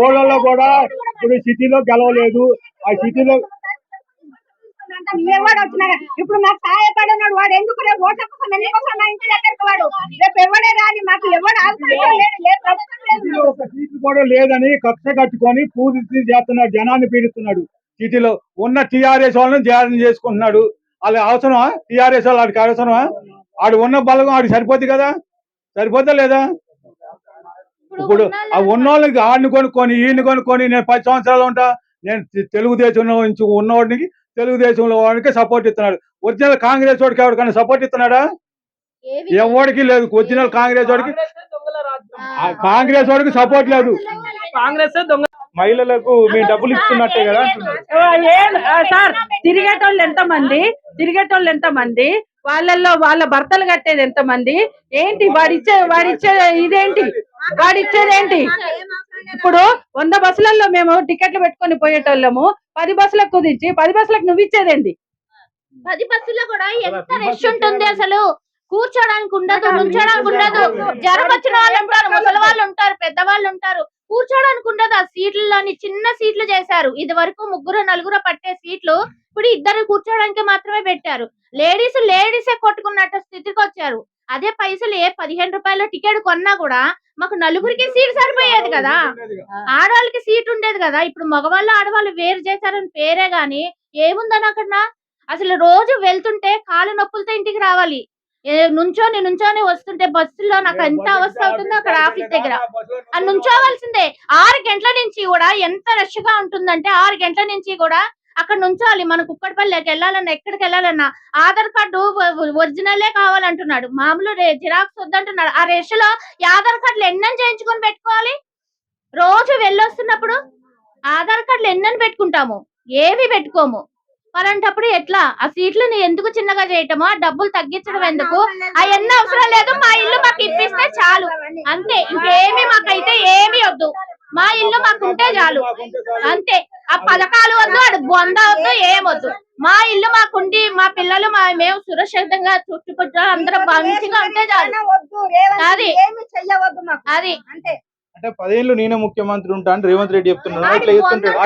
ఊళ్ళలో కూడా ఇప్పుడు సిటీలో గెలవలేదు. ఆ సిటీలో ఎవడు ఇప్పుడు మాకు సహాయపడినాడు వాడు ఎందుకు రేపు ఓట్ల కోసం ఎందుకు వస్తాడు మా ఇంటి దగ్గరికి వాడు? రేపు ఎవడే రాని మాకు ఎవడు లేదు. సీట్లు కూడా లేదని కక్ష కట్టుకొని పూర్తి చేస్తున్నాడు జనాన్ని పీడిస్తున్నాడు. సిటీలో ఉన్న టీఆర్ఎస్ వాళ్ళని జాయిన్ చేసుకుంటున్నాడు. వాళ్ళ అవసరమా? టీఆర్ఎస్ వాళ్ళు వాడికి అవసరమా? ఆడు ఉన్న బలగం ఆడికి సరిపోద్ది కదా? సరిపోద్దా లేదా? ఇప్పుడు ఆ ఉన్నోళ్ళకి ఆడిని కొనుక్కొని ఈయన్ని కొనుక్కొని నేను పది సంవత్సరాలు ఉంటా నేను తెలుగుదేశంలో నుంచి ఉన్నవాడికి తెలుగుదేశంలో వాడికి సపోర్ట్ ఇస్తున్నాడు. ఒరిజినల్ కాంగ్రెస్ వాడికి ఎవరికైనా సపోర్ట్ ఇస్తున్నాడా? ఎవరికి లేదు ఒరిజినల్ కాంగ్రెస్ వాడికి కాంగ్రెస్ వాడికి సపోర్ట్ లేదు. కాంగ్రెస్ దొంగ మహిళలకు మేము డబ్బులు ఇస్తున్నట్టే కదా? సార్ తిరిగేటోళ్ళు ఎంత మంది తిరిగేటోళ్ళు ఎంత మంది వాళ్ళల్లో వాళ్ళ భర్తలు కట్టేది ఎంత మంది ఏంటి వాడిచ్చే వాడిచ్చే ఇదేంటి? వాడిచ్చేది ఏంటి? ఇప్పుడు వంద బస్సులలో మేము టికెట్లు పెట్టుకొని పోయేటోళ్ళము. పది బస్సులకు కుదించి పది బస్సులకు నువ్వు ఇచ్చేదేంటి పది బస్సులో కూడా ఎంత రష్ ఉంటుంది అసలు? కూర్చోడానికి ఉండదు నుంచోడానికి ఉండదు. జ్వరం వచ్చిన వాళ్ళు ఉంటారు ముసలి వాళ్ళు ఉంటారు పెద్దవాళ్ళు ఉంటారు. కూర్చోడానికి ఉండదు. ఆ సీట్లలోని చిన్న సీట్లు చేశారు. ఇది వరకు ముగ్గురు నలుగురు పట్టే సీట్లు ఇప్పుడు ఇద్దరు కూర్చోడానికి మాత్రమే పెట్టారు. లేడీస్ లేడీసే కొట్టుకున్నట్టు స్థితికి వచ్చారు. అదే పైసలు ఏ పదిహేను రూపాయల టికెట్ కొన్నా కూడా మాకు నలుగురికి సీట్ సరిపోయేది కదా. ఆడవాళ్ళకి సీట్ ఉండేది కదా. ఇప్పుడు మగవాళ్ళు ఆడవాళ్ళు వేరు చేశారని పేరే గాని ఏముందని అక్కడ అసలు రోజు వెళ్తుంటే కాలు నొప్పులతో ఇంటికి రావాలి. నుంచోని నుంచోని వస్తుంటే బస్సులో నాకు ఎంత అవస్థ అవుతుందో అక్కడ ఆఫీస్ దగ్గర. నుంచోవలసిందే. ఆరు గంటల నుంచి కూడా ఎంత రష్గా ఉంటుందంటే ఆరు గంటల నుంచి కూడా అక్కడ నుంచోవాలి మన కుక్కడపల్లికి వెళ్ళాలన్నా ఎక్కడికి వెళ్ళాలన్నా ఆధార్ కార్డు ఒరిజినలే కావాలంటున్నాడు. మామూలు జిరాక్స్ వద్దంటున్నాడు. ఆ రష్లో ఈ ఆధార్ కార్డులు ఎన్నని చేయించుకొని పెట్టుకోవాలి? రోజు వెళ్ళొస్తున్నప్పుడు ఆధార్ కార్డులు ఎన్నని పెట్టుకుంటాము? ఏవి పెట్టుకోము? అలాంటప్పుడు ఎట్లా? ఆ సీట్లను ఎందుకు చిన్నగా చేయటమో? ఆ డబ్బులు తగ్గించడం ఎందుకు? అవన్నీ అవసరం లేదు. మా ఇల్లు మాకు ఇప్పిస్తే చాలు. అంతే. ఇంకేమి మాకైతే ఏమి వద్దు. మా ఇల్లు మాకు ఉంటే చాలు. అంతే. ఆ పథకాలు వద్దు అడు బొంద వద్దు ఏం వద్దు. మా ఇల్లు మాకుండి మా పిల్లలు మా మేము సురక్షితంగా చుట్టుపక్కల అందరం మంచిగా ఉంటే చాలు. అది. అది. అంతే. అంటే పదేళ్ళు నేనే ముఖ్యమంత్రి ఉంటా అని రేవంత్ రెడ్డి చెప్తున్నాడు చెప్తుంటాడు